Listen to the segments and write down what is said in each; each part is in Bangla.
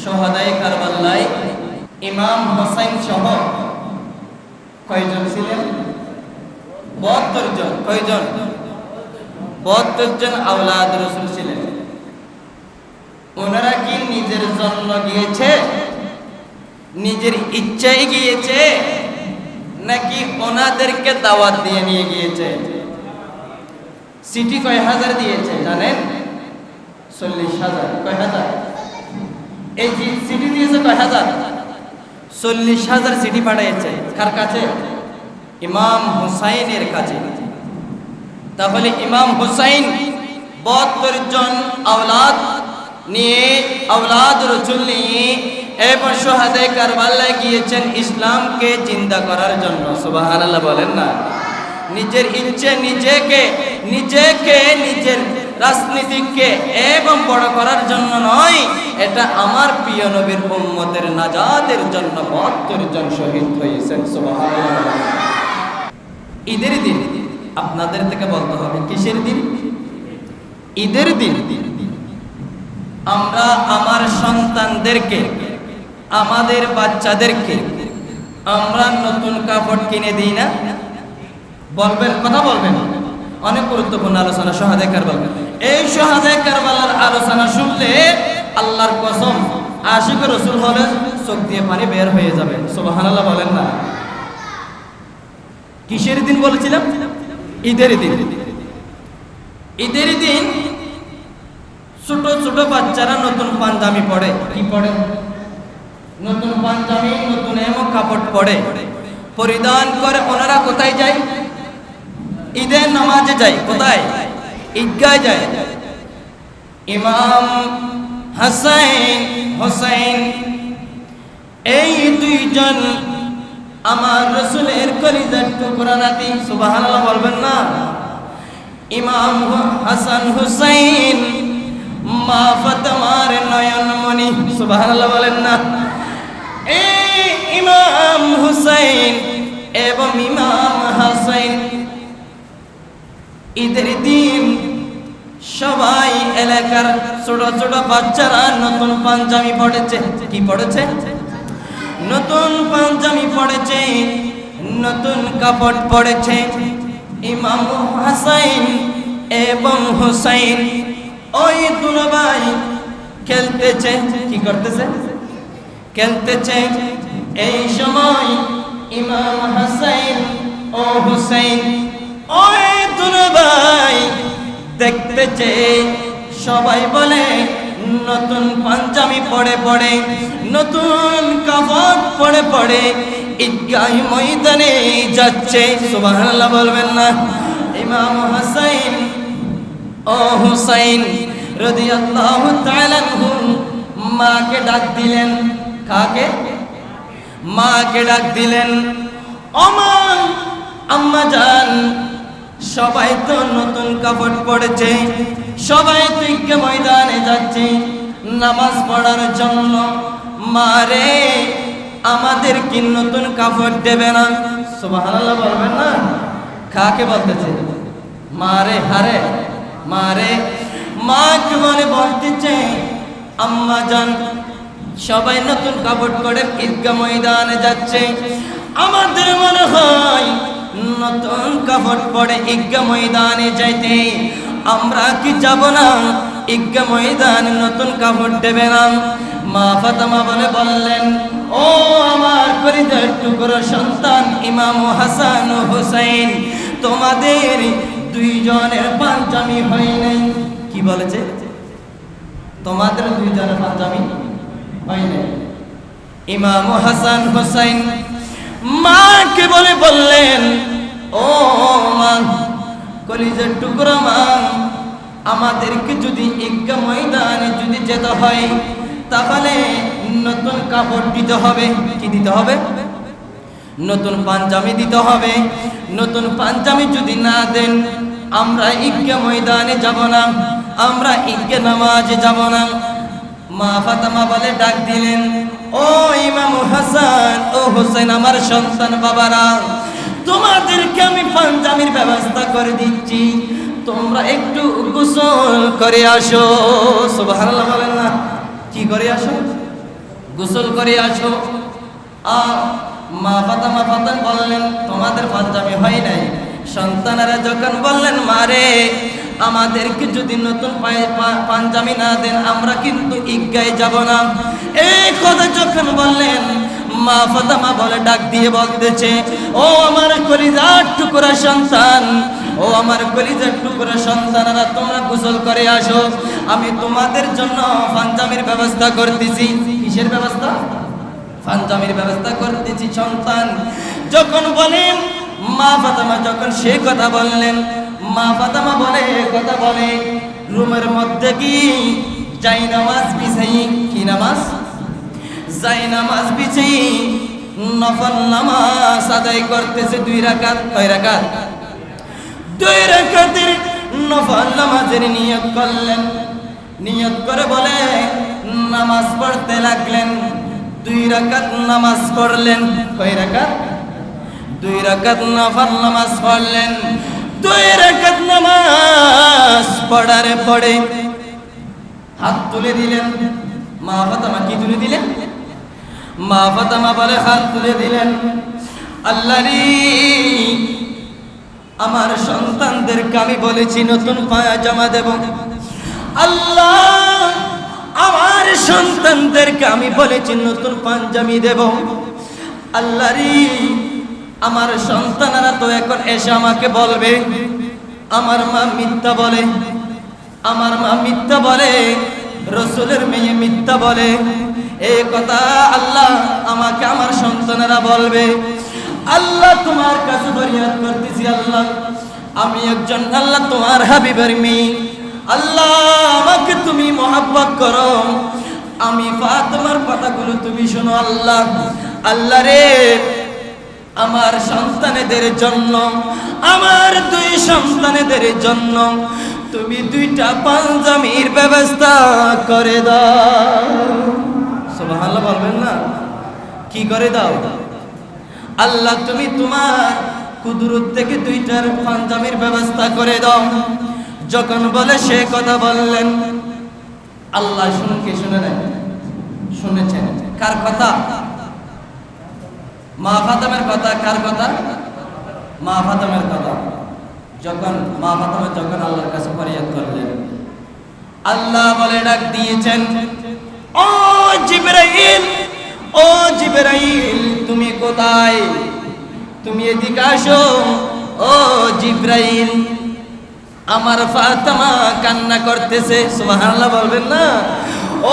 সোহাদাই কারবাল্লাই ইমাম হোসাইন সহ কয়জন ছিলেন? বহাত্তর জন। কয়জন? বহাত্তর জন আওলাদ রসুল ছিলেন। ওনারা কি নিজের জন্ম গিয়েছে? নিজের ইচ্ছায় গিয়েছে? নাকি ওনাদেরকে দাওয়াত দিয়ে নিয়ে গিয়েছে? সিটি কয় হাজার দিয়েছে জানেন? চল্লিশ হাজার। কয় হাজার? এই সিটি দিয়েছে কয় হাজার? চল্লিশ হাজার সিটি পাঠিয়েছে কার কাছে? ইমাম হুসাইনের কাছে। তাহলে ইমাম হুসাইন বহত্তর জন আওলাদ নিয়ে আওলাদ রসুল নিয়ে এবং সোহাদে কারবাল্লায় গিয়েছেন ইসলামকে চিন্তা করার জন্য। সুবাহানাল্লাহ বলেন না? নিজের ইচ্ছে নিজেকে নিজেকে নিজের রাজনীতিকে এবং বড় করার জন্য নয়, এটা আমার প্রিয় নবীর উম্মতের নাজাতের জন্য, বহত্তর জন শহীদ হয়েছেন ঈদের দিন আপনাদের থেকে বলতে হবে, কিসের দিন? ঈদের দিন আমরা আমার সন্তানদেরকে, আমাদের বাচ্চাদেরকে আমরা নতুন কাপড় কিনে দিই না? বলবেন, কথা বলবেন? অনেক গুরুত্বপূর্ণ আলোচনা সহাদে কারবাল। এই সহাদে কারবালার আলোচনা শুনলে আল্লাহর কসম আশিক রসুল হলে চোখ দিয়ে পানি বের হয়ে যাবে। সুবহানাল্লাহ বলেন না। কিসের দিন বলেছিলাম? ঈদের দিন। ঈদের দিন ছোট ছোট বাচ্চারা নতুন পাঞ্জাবি পড়ে কি পড়ে নতুন পাঞ্জাবি, নতুন এমন কাপড় পড়ে পরিধান করে ওনারা কোথায় যায়? ঈদের নামাজে যায়, কোথায়? ঈদগায় যায়। ইমাম হাসাইন, হোসাইন, এই দুইজন আমার রসুলের কলিজার টুকরা নাতি, সুবহানাল্লাহ বলবেন না? ইমাম হাসান হুসাইন, মা ফাতেমার নয়নমণি সুবহানাল্লাহ বলেন না? এই ইমাম হুসাইন এবং ইমাম ঈদের দিন সবাই এলাকার ছোট ছোট বাচ্চারা নতুন পাঞ্জাবি পড়েছে। কি পড়েছে? নতুন পাঞ্জাবি পড়েছে, নতুন কাপড় পড়েছে। ইমাম হাসাইন এবং হুসাইন ওই দুনো খেলতেছে। কি করতেছে? খেলতেছে। এই সময় ইমাম হাসাইন ও হুসাইন ওই দেখতেছে সবাই বলে, নতুন পাঞ্জাবি পড়ে পড়ে নতুন কাপড় পড়ে পড়ে ঈদগাহ ময়দানে যাচ্ছে। সুবহানাল্লাহ বলবেন না। ইমাম হাসাইন, ও হুসাইন রাদিয়াল্লাহু তাআলা মাকে ডাক দিলেন। কাকে? মাকে ডাক দিলেন। অমান আম্মা জান সবাই তো নতুন কাপড় পড়েছে। সবাই তুইকে ময়দানে যাচ্ছে। নামাজ পড়ার জন্য। মারে আমাদের কি নতুন কাপড় দেবে না? সুবহানাল্লাহ বলবেন না? কাকে বলতেছে? মারে হারে মারে মাকে মনে বলতেছে, আম্মা জান, সবাই নতুন কাপড় পরে ঈদগা ময়দানে যাচ্ছে। আমাদের মনে হয় নতুন কাপড় পরে ঈদগা ময়দানে যাইতে। আমরা কি যাব না? ঈদগা ময়দানে নতুন কাপড় দেবে না। মা ফাতেমা বলে বললেন, ও আমার পরিচয় টুকরো সন্তান ইমাম হাসান হুসাইন, তোমাদের দুইজনের পাঞ্জামি হয় নাই। কি বলেছে? তোমাদের দুইজনের পাঞ্জামি হয় নাই। ইমাম হাসান হুসাইন মাকে বলে বললেন, ও মা, কলিজের টুকরা মা, আমাদেরকে যদি ইজ্ঞা ময়দানে যদি যেতে হয়, তাহলে নতুন কাপড় দিতে হবে। কি দিতে হবে? নতুন পাঞ্জাবি দিতে হবে। নতুন পাঞ্জাবি যদি না দেন, আমরা ইজ্ঞা ময়দানে যাব না, আমরা ইজ্ঞা নামাজে যাব না। মা ফাতেমা বলে ডাক দিলেন ও ইমাম হাসান, ও হোসেন আমার সন্তান বাবারা, তোমাদেরকে আমি পাঞ্জাবির ব্যবস্থা করে দিচ্ছি। তোমরা একটু গোসল করে আসো। সুবহানাল্লাহ বলেন না, কি করে আসো? গোসল করে আসো। আর মা ফাতামা ফাতাম বললেন, তোমাদের পাঞ্জাবি হয় নাই। সন্তানেরা যখন বললেন মারে আমাদেরকে যদি নতুন পায়ে- পা- পাঞ্জাবি না দেন, আমরা কিন্তু ইজ্ঞায় যাব না। এই কথা যখন বললেন, মা ফাতামা বলে ডাক দিয়ে বলতেছে, ও আমার কলিজার টুকরা সন্তান, ও আমার কলিজার টুকরা সন্তানেরা তোমরা গোসল করে আসো। আমি তোমাদের জন্য পাঞ্জামির ব্যবস্থা করতেছি। কিসের ব্যবস্থা? পাঞ্জাবির ব্যবস্থা করতেছি, সন্তান। যখন বলেন মা ফাতামা যখন সে কথা বললেন, মা ফাতামা বলে কথা বলে, রুমের মধ্যে কি যাই নামাজ বিছাই, কি নামাজ? যাই নামাজ বিছাই, নফল নামাজ আদায় করতেছে দুই রাকাত, কয় রাকাত? দুই রাকাতের নফল নামাজের নিয়ত করলেন। নিয়ত করে বলে, নামাজ পড়তে লাগলেন, দুই রাকাত নামাজ পড়লেন, কয় রাকাত? দুই রাকাত নফল নামাজ পড়লেন। দুই রাকাত নামাজ পড়ার পড়ে হাত তুলে দিলেন। মা ফাতামা কি তুলে দিলেন? মা ফাতামা বলে, হাত তুলে দিলেন। আল্লাহ আমার সন্তানদেরকে আমি বলেছি, নতুন পায়া জামা দেব। আল্লাহ আমার সন্তানদেরকে আমি বলেছি, নতুন পাঞ্জাবি দেব। আল্লাহ রে আমার সন্তানেরা তো এখন এসে আমাকে বলবে, আমার মা মিথ্যা বলে, আমার মা মিথ্যা বলে, রসুলের মেয়ে মিথ্যা বলে। এই কথা আল্লাহ আমাকে আমার সন্তানেরা বলবে। আল্লাহ তোমার কাছে ফরিয়াদ করতেছি, আল্লাহ। আমি একজন, আল্লাহ তোমার হাবিবের মেয়ে। আল্লাহ, আমাকে তুমি মহাব্বত করো। আমি ফাতেমার কথাগুলো তুমি শোনো, আল্লাহ। আল্লাহ রে আমার সন্তানেদের জন্য, আমার দুই সন্তানেদের জন্য তুমি দুইটা পাঞ্জামির ব্যবস্থা করে দাও। সুবহানাল্লাহ বলবেন না? কি করে দাও? আল্লাহ, তুমি তোমার কুদরত থেকে দুইটার পাঞ্জামির ব্যবস্থা করে দাও। যখন বলে সে কথা বললেন, আল্লাহ শুনকে শুনে নেন? শুনেছেন। কার কথা? মা ফাতেমার কথা, কার কথা? মা ফাতেমার কথা। যখন মা ফাতেমা, যখন আল্লাহর কাছে ফরিয়াদ করলেন, আল্লাহ বলে ডাক দিয়েছেন, ও জিবরাইল ও জিবরাইল, তুমি কোথায়? তুমি এদিকে আসো, ও জিব্রাইল। আমার ফাতেমা কান্না করতেছে, সুবহানাল্লাহ বলবেন না।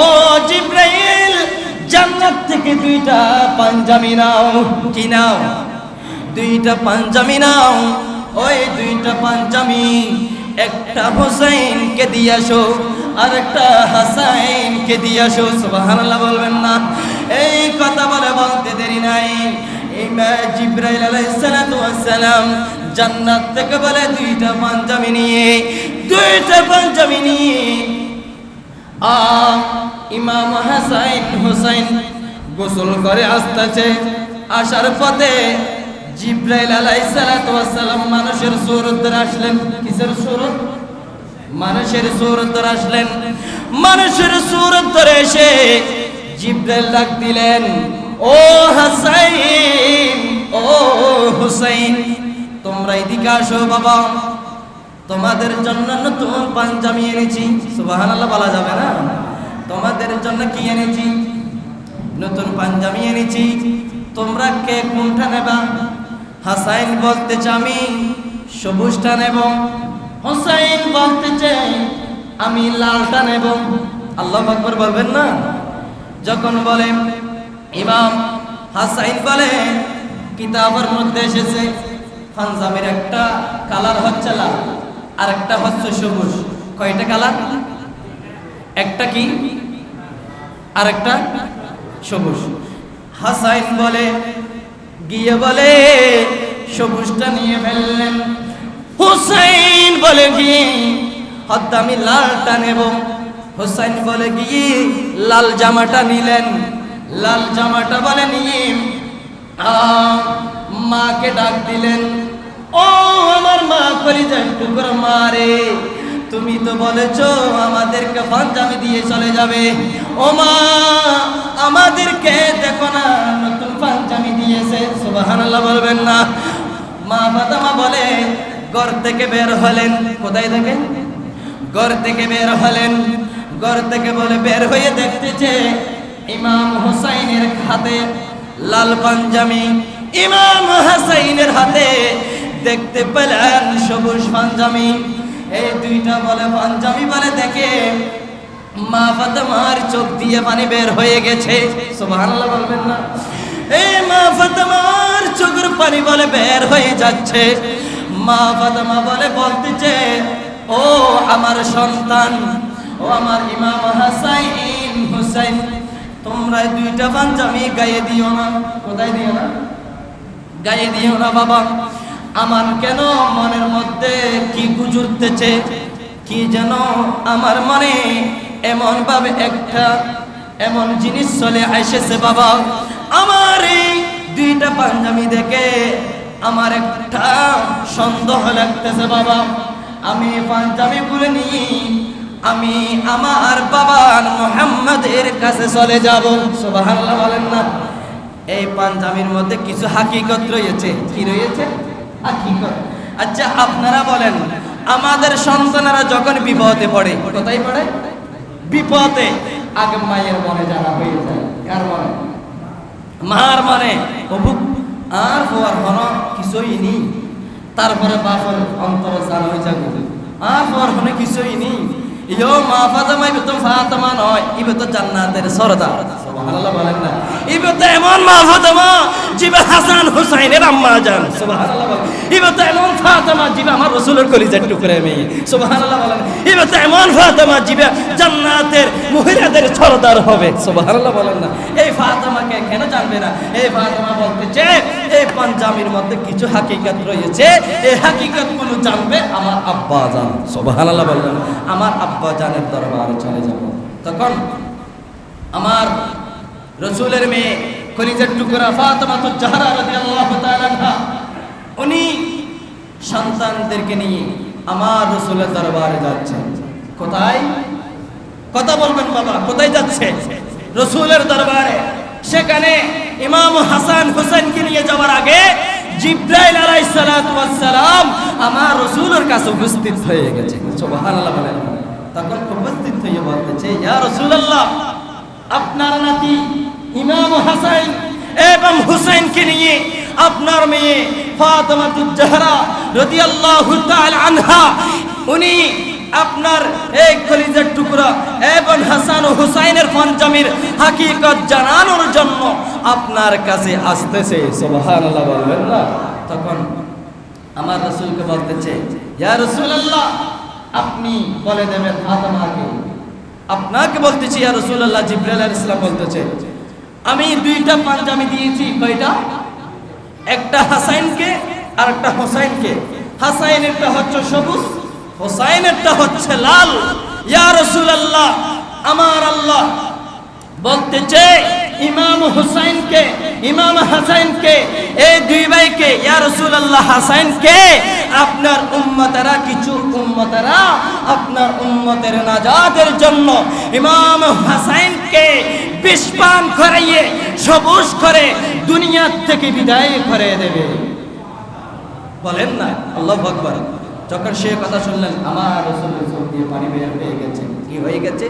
ও জিব্রাইল জান্নাত থেকে দুইটা পাঞ্জাবি নাও। কি নাও? দুইটা পাঞ্জাবি নাও। ওই দুইটা পাঞ্জাবি একটা হোসেনকে দিয়ে আসো, আর একটা হাসাইনকে দিয়ে আসো। সুবহানাল্লাহ বলবেন না। এই কথা বলে বলতে দেরি নাই। জিব্রাইল আলাইহিস সালাতু ওয়াস সালাম জান্নাত থেকে বলে দুইটা পাঞ্জাবি নিয়ে, দুইটা পাঞ্জাবি নিয়ে ইমাম হাসাইন হুসাইন গোসল করে আসতেছে। আসার পথে জিব্রাইল আলাইহিস সালাতু সালাম মানুষের সুরত আসলেন। কিসের সুরত মানুষের সুরত আসলেন। মানুষের সুরত ধরে এসে জিব্রাইল ডাক দিলেন, ও হাসাইন, ও হুসাইন, তোমরা এদিকে আসো বাবা। তোমাদের জন্য নতুন পাঞ্জাবি এনেছি। সুবহানাল্লাহ বলা যাবে না? তোমাদের জন্য কি এনেছি? নতুন পাঞ্জাবি এনেছি। তোমরা কে কোনটা নেবা? হাসাইন বলতেছে আমি সবুজটা নেব। হোসাইন বলতে বলতেছে আমি লালটা নেব। আল্লাহ আকবর বলবেন না? যখন বলেন ইমাম হাসাইন বলে, কিতাবের মধ্যে এসেছে, পাঞ্জাবির একটা কালার হচ্ছে লাল। আর একটা হচ্ছে সবুজ। কয়টা কালার? একটা কি? আর একটা সবুজ। হাসাইন বলে, গিয়ে বলে, সবুজটা নিয়ে ফেললেন। হুসাইন বলে, গিয়ে হয়তো আমি লালটা নেব। হুসাইন বলে, গিয়ে লাল জামাটা নিলেন। লাল জামাটা বলে, নিয়ে মাকে ডাক দিলেন। ও আমার মা কলিজার টুকরো মারে তুমি তো বলেছ আমাদেরকে ফাঞ্জামি দিয়ে চলে যাবে। ও মা, আমাদেরকে দেখো না, নতুন ফাঞ্জামি দিয়েছে। সুবাহান্লাহ বলবেন না। মা ফাতামা বলে গর থেকে বের হলেন। কোথায় দেখেন ঘর থেকে বের হলেন। গর থেকে বলে বের হয়ে দেখতেছে ইমাম হোসাইনের হাতে লাল পাঞ্জামি ইমাম হাসাইনের হাতে দেখতে পেলেন সবুজ পাঞ্জামি এই দুইটা বলে পাঞ্জামি বলে দেখে মা ফাতেমার চোখ দিয়ে পানি বের হয়ে গেছে। সুবহানাল্লাহ বলবেন না। এই মা ফাতেমার চোখের পানি বলে বের হয়ে যাচ্ছে। মা ফাতেমা বলে বলতেছে, ও আমার সন্তান, ও আমার ইমাম হাসাইন হুসাইন, তোমরা দুইটা পাঞ্জামি গায়ে দিও না। কোথায় দিও না? গায়ে দিও না বাবা। আমার কেন মনের মধ্যে কি গুজুরতেছে? কি যেন আমার মনে এমন ভাবে একটা এমন জিনিস চলে এসেছে বাবা। আমার এই দুইটা পাঞ্জাবি দেখে আমার একটা সন্দেহ লাগতেছে বাবা। আমি পাঞ্জাবি বলে নিই আমি আমার বাবার মোহাম্মদের কাছে চলে যাব। সুবহানাল্লাহ বলেন না। এই পাঞ্জাবির মধ্যে কিছু হাকিকত রয়েছে। কি রয়েছে? আচ্ছা আপনারা বলেন, আমাদের সন্তানেরা যখন বিপদে পড়ে, কোথায় পড়ে? বিপদে। আগে মায়ের মনে যারা হয়ে যায়। কার মনে? মার মনে। অভুক আর হওয়ার হন কিছুই নেই। তারপরে বাপের অন্তর জানা হয়ে যাবে। আর হওয়ার হনে কিছুই নেই। ইয়ো মা ফাতেমা ইবে ফাতেমা নয় ইবে তো জান্নাতের মেয়ে। সুবহানাল্লাহ বলেন। ইবে তো এমন ফাতেমা, জিবে জান্নাতের মহিলাদের সরদার হবে। সুবহানাল্লাহ বলেন না। এই ফাতেমাকে কেন জানবে না? এই ফাতেমা বলতেছে এই পাঞ্জাবির মধ্যে কিছু হাকিকত রয়েছে। এই হাকিকতগুলো জানবে? আমার আব্বা জান। সুবহানাল্লাহ বললেন, আমার আব্বা জানের দরবারে চলে যাব। তখন আমার রসুলের মেয়ে কলিজার টুকরা ফাতেমা তো জাহরা রাদিয়াল্লাহু তাআলা উনি সন্তানদেরকে নিয়ে আমার রসুলের দরবারে যাচ্ছেন কোথায়? কথা বলবেন বাবা, কোথায় যাচ্ছে? রসুলের দরবারে। সেখানে ইমাম হাসান হুসেনকে নিয়ে যাওয়ার আগে জিব্রাইল ওয়াস সালাম আমার রসুলের কাছে উপস্থিত হয়ে গেছে। তখন উপস্থিত হয়ে বলতেছে, ইয়া রাসূলুল্লাহ, আপনার নাতি ইমাম হাসান এবং হুসাইনকে নিয়ে আপনার মেয়ে ফাতেমাতুজ জাহরা রাদিয়াল্লাহু তাআলা আনহা, উনি আপনার এই কলিজার টুকরা এবং হাসান ও হুসাইনের পঞ্চমীর হাকিকত জানানোর জন্য আপনার কাছে আসতেছে। সুবহানাল্লাহ বলবেন না? তখন আমার রসুলকে বলতেছে, ইয়া রাসূলুল্লাহ, আপনি বলে দেবেন ফাতেমাকে। আপনাকে বলতেছি, ইয়া রাসূলুল্লাহ, জিবরাইল আলাইহিস সালাম বলতেছে, আমি দুইটা পাঞ্জাবি দিয়েছি, কয়টা? একটা হাসাইনকে আর একটা হোসাইনকে। হাসাইনেরটা হচ্ছে সবুজ হোসাইনেরটা হচ্ছে লাল। ইয়া রাসূলুল্লাহ, আমার আল্লাহ। বলতেছে ইমাম হুসাইনকে, ইমাম হাসাইনকে, এই দুই ভাইকে, ইয়া রাসূলুল্লাহ হাসাইনকে, আপনার উম্মতেরা কিছু উম্মতেরা আপনার উম্মতের নাজাতের জন্য ইমাম হাসাইনকে বিষ পান করাইয়ে, সবুজ করে দুনিয়ার থেকে বিদায় করে দেবে। বলেন না, আল্লাহ আকবার। যখন সে কথা শুনলেন, আমার রসুলের চোখ দিয়ে পানি বের হয়ে গেছে। কি হয়ে গেছে?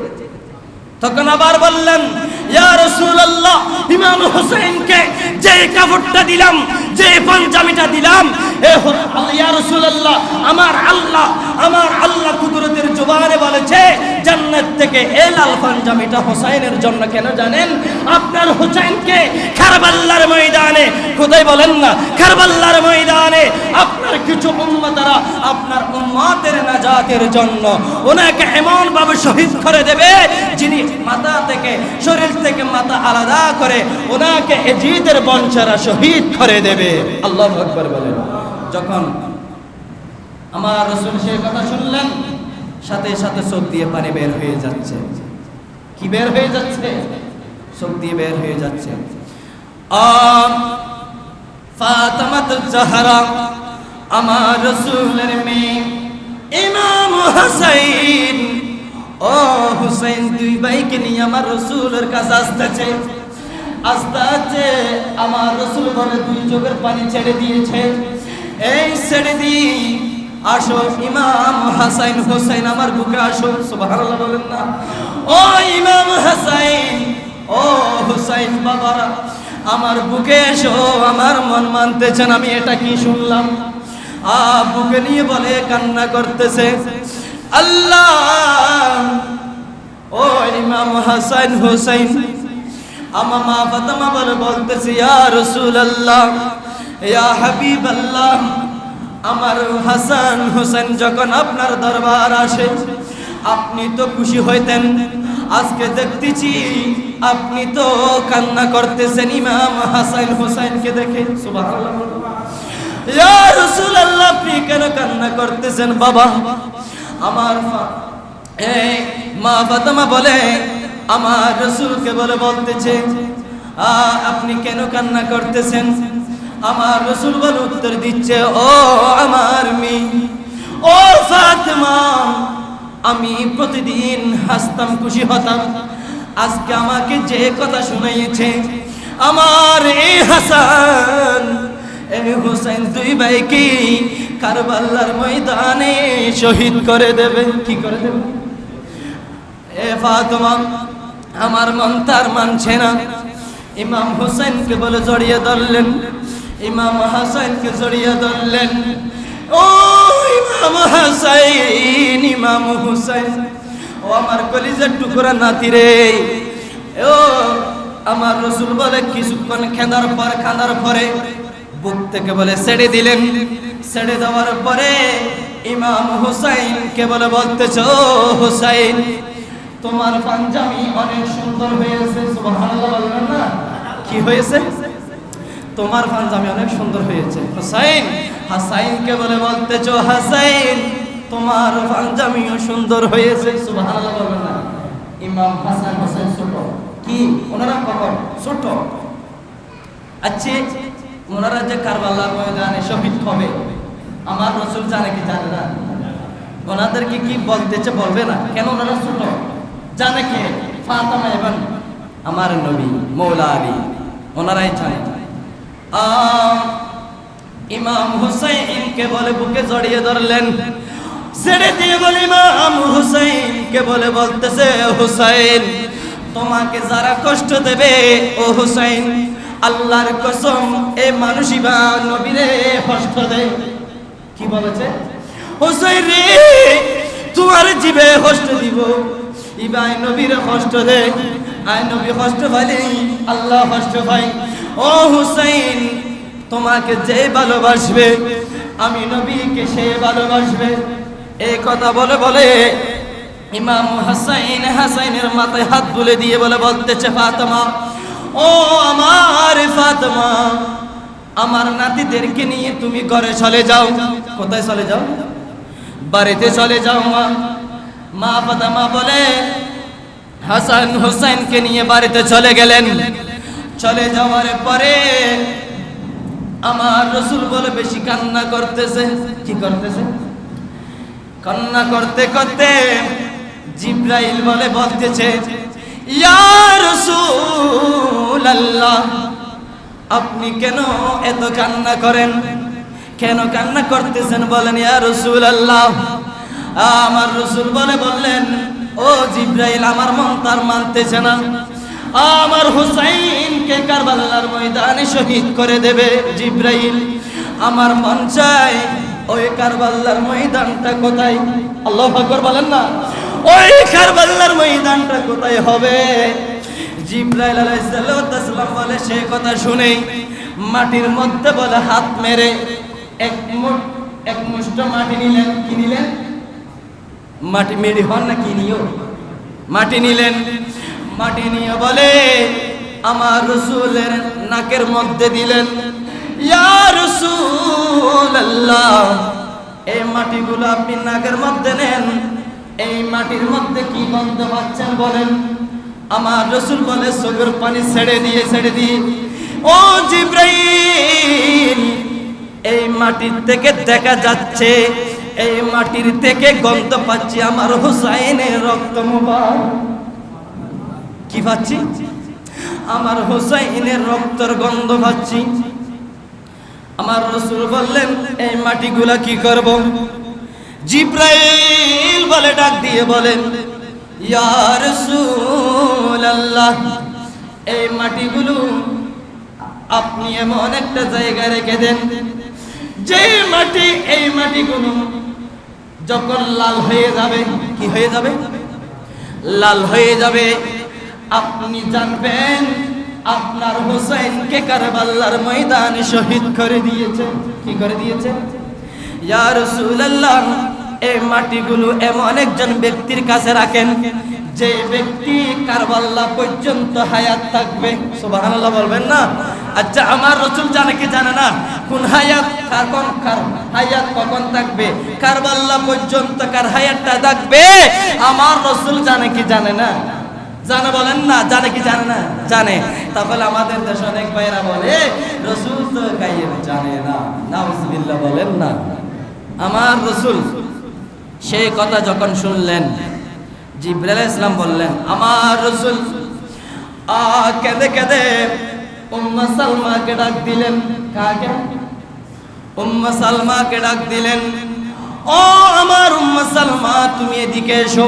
তখন আবার বললেন, ইয়া রাসূলুল্লাহ, ইমাম হোসেনকে যে কাপড়টা দিলাম, যে পাঞ্জাবিটা দিলাম, এ ইয়া রাসূলুল্লাহ, আমার আল্লাহ আমার আল্লাহ কুদরতের জান্নাত থেকে এ লাল পাঞ্জাবিটা হোসেনের জন্য কেন জানেন? আপনার হুসাইনকে খারবাল্লার ময়দানে কোথায় বলেন না খারবাল্লার ময়দানে আপনার কিছু উম্মতারা আপনার উম্মতের নাজাতের জন্য ওনাকে এমন ভাবে শহীদ করে দেবে যিনি মাথা থেকে, শরীর থেকে মাথা আলাদা করে ওনাকে এজিদের বঞ্চারা শহীদ করে দেবে। আল্লাহ আকবর বলেন। যখন আমার রসুল সেই কথা শুনলেন সাথে সাথে চোখ দিয়ে পানি বের হয়ে যাচ্ছে। কি বের হয়ে যাচ্ছে? চোখ দিয়ে বের হয়ে যাচ্ছে। আম ফাতেমাতুজ জাহরা, আমার রসুলের মেয়ে ইমাম হুসাইন। ও হুসাইন, দুই ভাইকে নিয়ে আমার রসুলের কাছে আসতেছে। আস্তে আস্তে আমার রসুল ঘরে দুই চোখের পানি ছেড়ে দিয়েছে। এই ছেড়ে দি আসো, ইমাম হাসাইন হোসাইন, আমার বুকে আসো, সুবহানাল্লাহ বলেন না। ও ইমাম হাসাইন, ও হুসাইন বাবারা, আমার বুকে এসো, আমার মন মানতেছেন, আমি এটা কি শুনলাম? আ, বুকে নিয়ে বলে, কান্না করতেছে। আল্লাহ, ও ইমাম হাসান হুসাইন, আমার মা ফাতেমা বলে, বলতেছে, ইয়া রাসূলুল্লাহ, ইয়া হাবিবাল্লাহ আমার হাসান হোসেন যখন আপনার দরবার আসে, আপনি তো খুশি হইতেন। আজকে দেখতেছি আপনি তো কান্না করতেছেন ইমাম হাসান হুসাইনকে দেখে। আপনি কেন কান্না করতেছেন বাবা? আমার মা- এই মা ফাতেমা বলে, আমার রসুলকে বলে বলতেছে আপনি কেন কান্না করতেছেন? আমার রসুল বলে উত্তর দিচ্ছে, ও আমার মেয়ে, ও ফাতেমা, আমি প্রতিদিন হাসতাম, খুশি হতাম। আজকে আমাকে যে কথা শুনাইছে, আমার এই হাসান এই হুসাইন দুই ভাইকে কারবাল্লার ময়দানে শহীদ করে দেবে। কি করে দেবে? এ ফাতেমা, আমার মন তার মানছে না। ইমাম হুসাইনকে বলে জড়িয়ে ধরলেন। ইমাম হাসাইনকে জড়িয়ে ধরলেন। ও ইমাম হাসাইন, ইমাম হুসাইন, ও আমার কলিজার টুকরা নাতি রে। ও আমার রসুল বলে, কিছুক্ষণ খেদার পর খাদার পরে বুক থেকে বলে ছেড়ে দিলেন। ছেড়ে দেওয়ার পরে ইমাম হুসাইন কে বলে, বলতেছ, "ও হুসাইন, তোমার পাঞ্জাবি অনেক সুন্দর হয়েছে না? কি হয়েছে? তোমার পাঞ্জাবি অনেক সুন্দর হয়েছে। হুসাইন হাসাইন কে বলে বলতেছ, হাসাইন, তোমার পাঞ্জাবিও সুন্দর হয়েছে। সুবহানাল্লাহ বলবেন না। ইমাম হাসান হোসেন ছোট। কি? ওনারা কখন? ছোট। আচ্ছা ওনারা যে কারবালার ময়দানে শহীদ হবে, আমার রসুল জানে কি জানে না? ওনাদেরকে কি কি বলতেছে বলবে না? কেন ওনারা ছোট? জানে কে? ফাতামা এবং আমার নবী, মৌলা আলী। ওনারাই জানে। ইমাম হুসাইনকে বলে বুকে জড়িয়ে ধরলেন। ছেড়ে দিয়ে বলে, ইমাম হুসাইনকে বলে বলতেছে, হুসাইন, তোমাকে যারা কষ্ট দেবে, ও হুসাইন, আল্লাহর কসম, এ মানুষই বা নবীরে কষ্ট দেয়। কি বলেছে? হুসাইন রে, তোমার জীবে কষ্ট দিব ইবাই নবীর কষ্ট দে আই নবী কষ্ট পাইলে আল্লাহ কষ্ট পাই ও হুসাইন, তোমাকে যে ভালোবাসবে, আমি নবীকে সে ভালোবাসবে। এই কথা বলে বলে ইমাম হাসাইন হাসাইনের মাথায় হাত বুলে দিয়ে বলে বলতেছে, ফাতেমা, ও আমার ফাতেমা, আমার নাতিদেরকে নিয়ে তুমি ঘরে চলে যাও। কোথায় চলে যাও? বাড়িতে চলে যাও মা। মা ফাতেমা বলে, হাসান হোসেনকে নিয়ে বাড়িতে চলে গেলেন। চলে যাওয়ার পরে আমার রসুল বলে, বেশি কান্না করতেছে। কি করতেছে? কান্না করতে করতে জিব্রাইল বলে, বলতেছে আপনি কেন এত কান্না করেন? কেন কান্না করতেছেন বলেন, ইয়া আল্লাহ আমার রসুল বলে, বললেন, ও জিব্রাইল, আমার মন তার মানতেছে না। আমার হুসাইনকে কারবালার ময়দানে শহীদ করে দেবে জিব্রাইল। আমার মন চায় ওই কারবালার ময়দানটা কোথায়? আল্লাহ আকবার বলেন না। ওই কারবালার ময়দানটা কোথায় হবে? জিব্রাইল আলাইহিস সালাম বলে সে কথা শুনে মাটির মধ্যে বলে হাত মেরে এক মুঠ এক মুষ্ট মাটি নিলেন। কি নিলেন? মাটি মেরে হন না কি নিও? মাটি নিলেন। মাটি নিয়ে বলে, আমার রসুলের নাকের মধ্যে দিলেন। এই মাটিগুলো আপনি নাকের মধ্যে নেন। এই মাটির মধ্যে কি গন্ধ পাচ্ছেন বলেন? আমার রসুল বলে চোখের পানি ছেড়ে দিয়ে ছেড়ে দিয়ে। ও জিব্রাইল, এই মাটির থেকে দেখা যাচ্ছে, এই মাটির থেকে গন্ধ পাচ্ছি আমার হুসাইনের রক্ত মুবারক। কি পাচ্ছি আমার হুসাইনের রক্তর গন্ধ পাচ্ছি আমার রসুল বললেন, এই মাটিগুলা কি করব? জিব্রাইল বলে ডাক দিয়ে বলেন, ইয়া রাসূলুল্লাহ, এই মাটিগুলো আপনি এমন একটা জায়গায় রেখে দেন, যে মাটি, এই মাটিগুলো যখন লাল হয়ে যাবে, কি হয়ে যাবে? লাল হয়ে যাবে আপনি জানবেন, আপনার হোসেনকে কারবাল্লার ময়দানে শহীদ করে দিয়েছে। কি করে দিয়েছে? ইয়া রাসূলুল্লাহ এই মাটিগুলো এমন একজন ব্যক্তির কাছে রাখেন, যে ব্যক্তি কারবাল্লা পর্যন্ত হায়াত থাকবে। সুবহানাল্লাহ বলবেন না? আচ্ছা আমার রসুল জানে কি জানে না? কোন হায়াত কখন হায়াত কখন থাকবে? কারবাল্লা পর্যন্ত কার হায়াতটা থাকবে? আমার রসুল জানে কি জানে না? জানে বলেন না, জানে কি জানে না? জানে। তাহলে আমাদের দেশে অনেক ভাইরা বলে রসুল তো জানে না। নাউজুবিল্লাহ বলেন না। আমার রসুল, সেই কথা যখন শুনলেন, জিব্রাইল ইসলাম বললেন, আমার রসুল কেঁদে কেঁদে উম্মা সালমাকে ডাক দিলেন। কাকে? উম্মা সালমাকে ডাক দিলেন, ও আমার উম্মা সালমা, তুমি এদিকে এসো।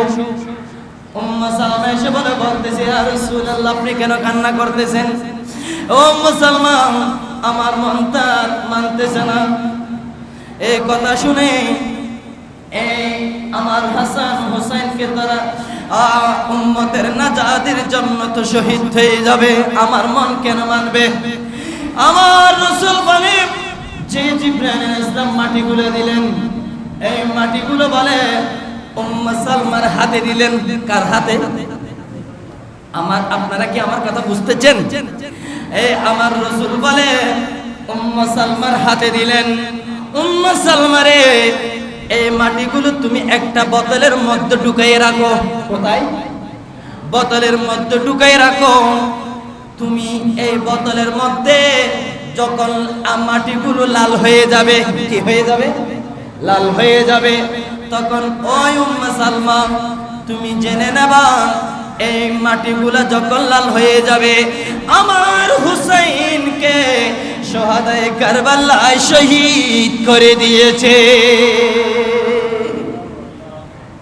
এসে বলে, বলতেছে আর কেন কান্না করতেছেন? আমার মনটা মানতেছে না। কথা শুনে, এই আমার হাসান তারা নাজাদের জন্য তো শহীদ হয়ে যাবে, আমার মন কেন মানবে? আমার রসুল যে জিব্রাহিম ইসলাম মাটিগুলো দিলেন, এই মাটিগুলো বলে সালমার হাতে দিলেন কার হাতে? আমার, আপনারা কি আমার কথা আমার বলে হাতে দিলেন। সালমারে, এই মাটিগুলো তুমি একটা বোতলের মধ্যে ঢুকাইয়ে রাখো। কোথায়? বোতলের মধ্যে ঢুকাই রাখো। তুমি এই বোতলের মধ্যে যখন মাটিগুলো লাল হয়ে যাবে, কি হয়ে যাবে? লাল হয়ে যাবে। তখন, ওই উম্মা সালমা, তুমি জেনে নেবা, এই মাটিগুলা যখন লাল হয়ে যাবে, আমার হুসাইনকে সোহাদায় কারবাল্লায় শহীদ করে দিয়েছে।